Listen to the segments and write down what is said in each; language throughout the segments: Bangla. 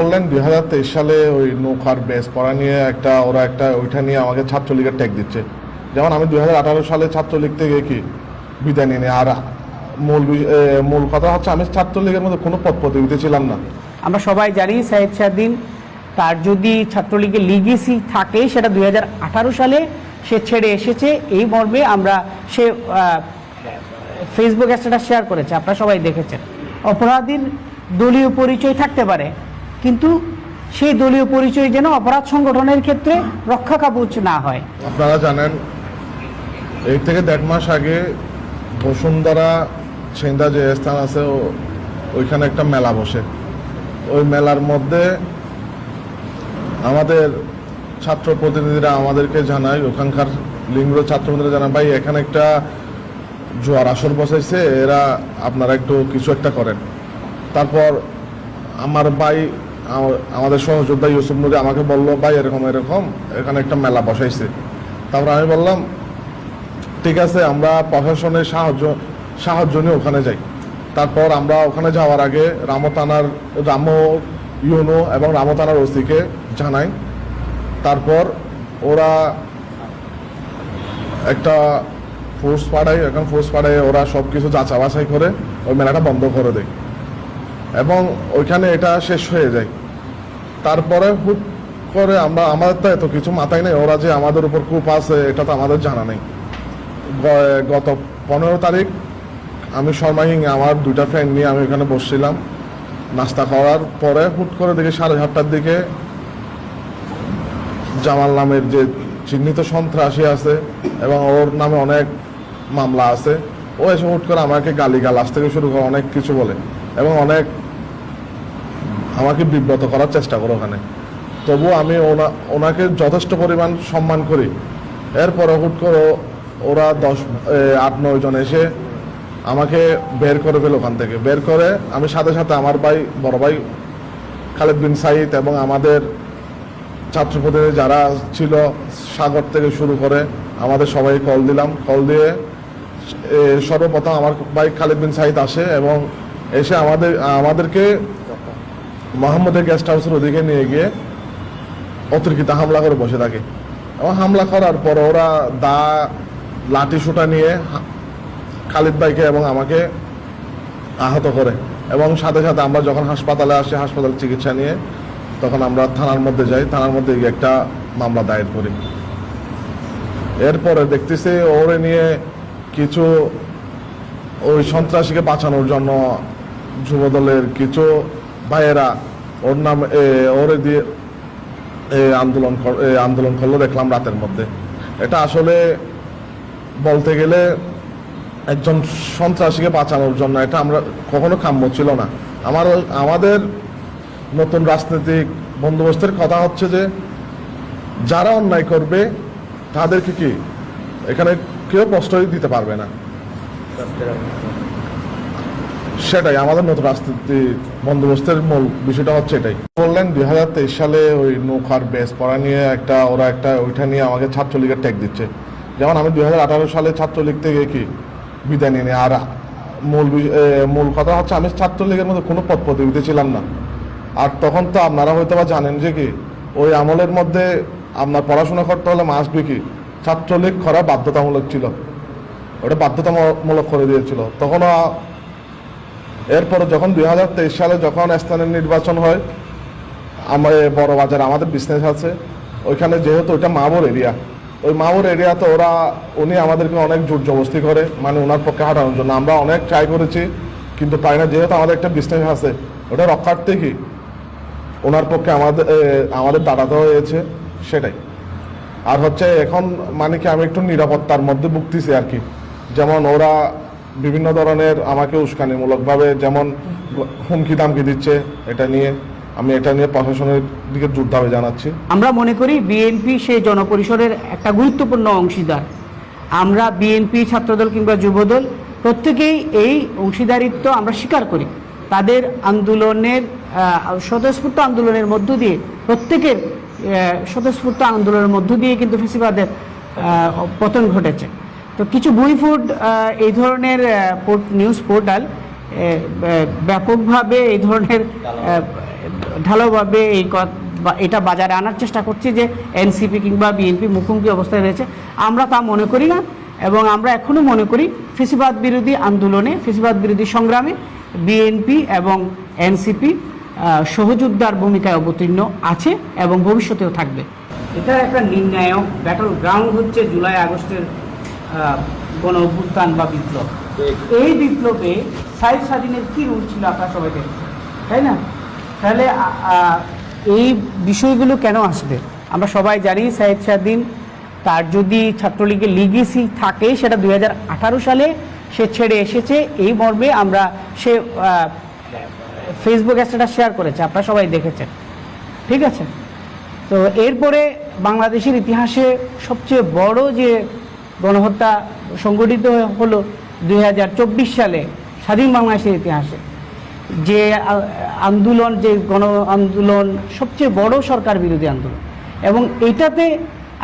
বললেন, দুই হাজার তেইশ সালে ওই নৌকার বেস পড়া নিয়ে একটা, ওরা একটা, ওইটা নিয়ে আমাকে ছাত্রলীগের ট্যাগ দিচ্ছে। যেমন আমি দুই হাজার আঠারো সালে ছাত্রলীগ থেকে কি বিদায় নিয়ে আর মূল মূল কথা হচ্ছে আমি ছাত্রলীগের মধ্যে কোনো পদ প্রতিযোগিতা ছিলাম না। আমরা সবাই জানি সাহেদ শাহদিন তার যদি ছাত্রলীগের লিগেসি থাকে, সেটা দুই হাজার আঠারো সালে সে ছেড়ে এসেছে। এই মর্মে আমরা সে ফেসবুক স্ট্যাটাস শেয়ার করেছে, আপনারা সবাই দেখেছেন। অপরাধীর দলীয় পরিচয় থাকতে পারে। কিন্তু সেই দলীয় পরিচয় যেন অপরাধ সংগঠনের ক্ষেত্রে রক্ষা কাবচ না হয়। আপনারা জানেন, এর থেকে দেড় মাস আগে বসুন্ধরা ছেন্দা যে স্থান আছে ওইখানে একটা মেলা বসে। ওই মেলার মধ্যে আমাদের ছাত্র প্রতিনিধিরা আমাদেরকে জানায়, ওখানকার লিঙ্গ ছাত্র প্রতিনিধিরা জানায়, ভাই, এখানে একটা জোয়ার আসর বসাইছে এরা আপনারা একটু কিছু একটা করেন। তারপর আমার ভাই আমাদের সহযোদ্ধা ইউসুফ নুরি আমাকে বলল, ভাই, এরকম এরকম। এখানে একটা মেলা বসাইছে। তারপর আমি বললাম, ঠিক আছে, আমরা প্রশাসনের সাহায্য সাহায্য নিয়ে ওখানে যাই। তারপর আমরা ওখানে যাওয়ার আগে রামতানার রাম ইউনো এবং রামতানার ওসিকে জানাই। তারপর ওরা একটা ফোর্স পাঠায় এখন ফোর্স পাঠায় ওরা সব কিছু যাচা বাছাই করে, ওই মেলাটা বন্ধ করে দেয়। এবং ওইখানে এটা শেষ হয়ে যায়। তারপরে হুট করে আমরা, আমাদের তো এত কিছু মাথায় নেই। ওরা যে আমাদের উপর কূপ আছে, এটা তো আমাদের জানা নেই। গত পনেরো তারিখ আমি শর্মাহিং আমার দুইটা ফ্রেন্ড নিয়ে আমি ওখানে বসছিলাম নাস্তা খাওয়ার পরে হুট করে দেখি সাড়ে সাতটার দিকে জামাল নামের যে চিহ্নিত সন্ত্রাসী আছে এবং ওর নামে অনেক মামলা আছে, ও এসে হুট করে আমাকে গালি গালাজ থেকে শুরু করে অনেক কিছু বলে এবং অনেক আমাকে বিব্রত করার চেষ্টা করে ওখানে। তবু আমি ওনা, ওনাকে যথেষ্ট পরিমাণ সম্মান করি। এরপরে হুট করে ওরা দশ আট, নয় জন এসে আমাকে বের করে ফেল ওখান থেকে। বের করে আমি সাথে সাথে আমার ভাই, বড় ভাই খালেদ বিন সাইদ এবং আমাদের ছাত্র প্রতিনিধি যারা ছিল সাগর থেকে শুরু করে আমাদের সবাই কল দিলাম। কল দিয়ে সর্বপ্রথম আমার ভাই খালেদ বিন সাইদ আসে এবং এসে আমাদের, আমাদেরকে মোহাম্মদের গেস্ট হাউসের ওদিকে নিয়ে গিয়ে অতর্কিত হামলা করে বসে থাকে। এবং হামলা করার পর ওরা দা, লাঠি সুটা নিয়ে খালিদ ভাইকে এবং আমাকে আহত করে। এবং সাথে সাথে আমরা যখন হাসপাতালে আসি, হাসপাতাল চিকিৎসা নিয়ে, তখন আমরা থানার মধ্যে যাই। থানার মধ্যে গিয়ে একটা মামলা দায়ের করি। এরপরে দেখতেছি ওরে নিয়ে কিছু ওই সন্ত্রাসীকে বাঁচানোর জন্য যুবদলের কিছু ভাইয়েরা, ওর নাম ওরে দিয়ে আন্দোলন আন্দোলন করল দেখলাম রাতের মধ্যে। এটা আসলে বলতে গেলে একজন সন্ত্রাসীকে বাঁচানোর জন্য এটা আমরা কখনো কাম্য ছিল না। আমার, আমাদের নতুন রাজনৈতিক বন্দোবস্তের কথা হচ্ছে যে, যারা অন্যায় করবে, তাদেরকে কি এখানে কেউ প্রশ্রয় দিতে পারবে না? সেটাই, আমাদের নতুন রাজনীতি বন্দোবস্তের মূল বিষয়টা হচ্ছে এটাই। বললেন দুই হাজার তেইশ সালে ওই নৌকার বেস পড়া নিয়ে একটা, ওরা একটা ওইটা নিয়ে আমাকে ছাত্রলীগের ট্যাগ দিচ্ছে। যেমন আমি দুই হাজার আঠারো সালে ছাত্রলীগ থেকে কি বিদায় নিয়ে আর মূল মূল কথা হচ্ছে আমি ছাত্রলীগের মধ্যে কোনো পদ প্রতিযোগিতা ছিলাম না। আর তখন তো আপনারা হয়তো বা জানেন যে কি, ওই আমলের মধ্যে আপনার পড়াশোনা করতে হলে মাস কি, ছাত্রলীগ করা বাধ্যতামূলক ছিল। ওটা বাধ্যতামূলক করে দিয়েছিল। তখন এরপরে যখন দুই হাজার তেইশ সালে যখন স্থানীয় নির্বাচন হয় আমার বড় বাজার আমাদের বিজনেস আছে। ওইখানে যেহেতু ওইটা মাবর এরিয়া ওই মাবর এরিয়াতে ওরা, উনি আমাদেরকে অনেক জোর জবস্তি করে মানে ওনার পক্ষে হাঁটানোর জন্য। আমরা অনেক ট্রাই করেছি, কিন্তু পাই না, যেহেতু আমাদের একটা বিজনেস আছে, ওটা রক্ষার্থে কি? ওনার পক্ষে আমাদের আমাদের দাঁড়াতে হয়েছে, সেটাই। আর হচ্ছে এখন মানে কি আমি একটু নিরাপত্তার মধ্যে ভুগতেছি আর কি। যেমন ওরা বিভিন্ন ধরনের আমাকে উস্কানিমূলকভাবে যেমন হুমকি দামকি দিচ্ছে এটা নিয়ে, আমি এটা নিয়ে প্রশাসনের দিকে জোর জানাচ্ছি। আমরা মনে করি বিএনপি সেই জনপরিসরের একটা গুরুত্বপূর্ণ অংশীদার। আমরা বিএনপি ছাত্রদল কিংবা যুবদল প্রত্যেকেই এই অংশীদারিত্ব আমরা স্বীকার করি। তাদের আন্দোলনের স্বতঃস্ফূর্ত আন্দোলনের মধ্য দিয়ে, প্রত্যেকের স্বতঃস্ফূর্ত আন্দোলনের মধ্য দিয়ে কিন্তু ফেসিবাদের পতন ঘটেছে। তো কিছু বুইফুড এই ধরনের নিউজ পোর্টাল ব্যাপকভাবে এই ধরনের আহ, ঢালাওভাবে এই এটা বাজারে আনার চেষ্টা করছে যে এনসিপি কিংবা বিএনপি মুখোমুখি অবস্থায় রয়েছে। আমরা তা মনে করি না এবং আমরা এখনও মনে করি ফেসিবাদ বিরোধী আন্দোলনে ফেসিবাদ বিরোধী সংগ্রামে বিএনপি এবং এনসিপি সহযোদ্ধার ভূমিকায় অবতীর্ণ আছে এবং ভবিষ্যতেও থাকবে। এটা একটা নির্ণায়ক ব্যাটল গ্রাউন্ড হচ্ছে জুলাই আগস্টের গণ অভ্যুত্থান বা বিপ্লব। এই বিপ্লবে সাইদ স্বাধীনের কী রুল ছিল আপনারা সবাই তাই না? তাহলে এই বিষয়গুলো কেন আসবে? আমরা সবাই জানি সাইদ স্বাধীন তার যদি ছাত্রলীগের লিগেসি থাকে, সেটা দু হাজার আঠারো সালে সে ছেড়ে এসেছে। এই মর্মে আমরা সে ফেসবুক স্ট্যাটাস শেয়ার করেছে। আপনারা সবাই দেখেছেন। ঠিক আছে? তো এরপরে বাংলাদেশের ইতিহাসে সবচেয়ে বড় যে গণহত্যা সংগঠিত হলো দুই হাজার চব্বিশ সালে স্বাধীন বাংলাদেশের ইতিহাসে। যে আন্দোলন, যে গণ আন্দোলন সবচেয়ে বড় সরকার বিরোধী আন্দোলন। এবং এটাতে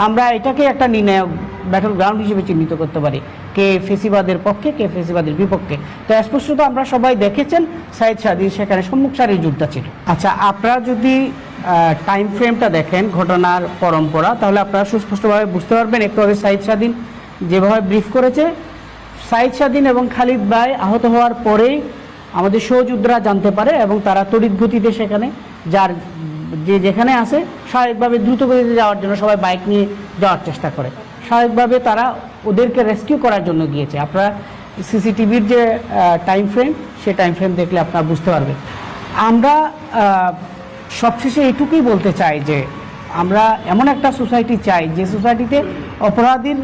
আমরা এটাকে একটা নির্ণায়ক ব্যাটল গ্রাউন্ড হিসেবে চিহ্নিত করতে পারি। কে ফেসিবাদের পক্ষে, কে ফেসিবাদের বিপক্ষে। তো স্পষ্টত আমরা সবাই দেখেছেন সাইদ সাদির সেখানে সম্মুখ সারির যোদ্ধা ছিল। আচ্ছা আপনারা যদি টাইম ফ্রেমটা দেখেন ঘটনার পরম্পরা, তাহলে আপনারা সুস্পষ্টভাবে বুঝতে পারবেন, একটু আগে সাইদ স্বাধীন যেভাবে ব্রিফ করেছে, সাইদ স্বাধীন এবং খালিদ ভাই আহত হওয়ার পরেই আমাদের সহযোদ্ধারা জানতে পারে এবং তারা তড়িৎ গতিতে সেখানে যার যে যেখানে আসে স্বাভাবিকভাবে দ্রুত গতিতে যাওয়ার জন্য সবাই বাইক নিয়ে যাওয়ার চেষ্টা করে। স্বাভাবিকভাবে তারা ওদেরকে রেস্কিউ করার জন্য গিয়েছে। আপনারা সিসিটিভির যে টাইম ফ্রেম সে টাইম ফ্রেম দেখলে আপনারা বুঝতে পারবেন। আমরা সবশেষে এটুকুই বলতে চাই যে, আমরা এমন একটা সোসাইটি চাই যে সোসাইটিতে অপরাধীর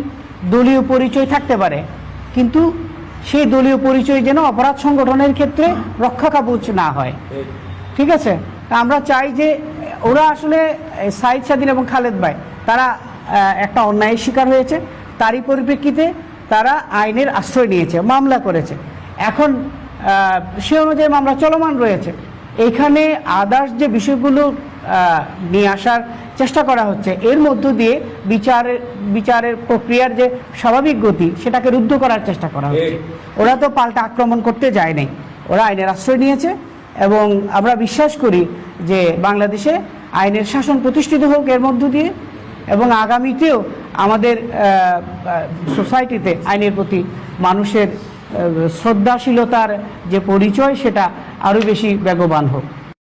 দলীয় পরিচয় থাকতে পারে। কিন্তু সেই দলীয় পরিচয় যেন অপরাধ সংগঠনের ক্ষেত্রে রক্ষা কাবচ না হয়। ঠিক আছে? আমরা চাই যে ওরা আসলে সাইদ স্বাধীন এবং খালেদ ভাই, তারা একটা অন্যায়ের শিকার হয়েছে। তারই পরিপ্রেক্ষিতে তারা আইনের আশ্রয় নিয়েছে, মামলা করেছে। এখন সে অনুযায়ী মামলা চলমান রয়েছে। এইখানে আদার্স যে বিষয়গুলো নিয়ে আসার চেষ্টা করা হচ্ছে এর মধ্য দিয়ে বিচারের বিচারের প্রক্রিয়ার যে স্বাভাবিক গতি সেটাকে রুদ্ধ করার চেষ্টা করা হচ্ছে। ওরা তো পাল্টা আক্রমণ করতে যায় নাই। ওরা আইনের আশ্রয় নিয়েছে এবং আমরা বিশ্বাস করি যে বাংলাদেশে আইনের শাসন প্রতিষ্ঠিত হোক এর মধ্য দিয়ে এবং আগামীতেও আমাদের সোসাইটিতে আইনের প্রতি মানুষের শ্রদ্ধাশীলতার যে পরিচয় সেটা আরও বেশি বেগবান হোক।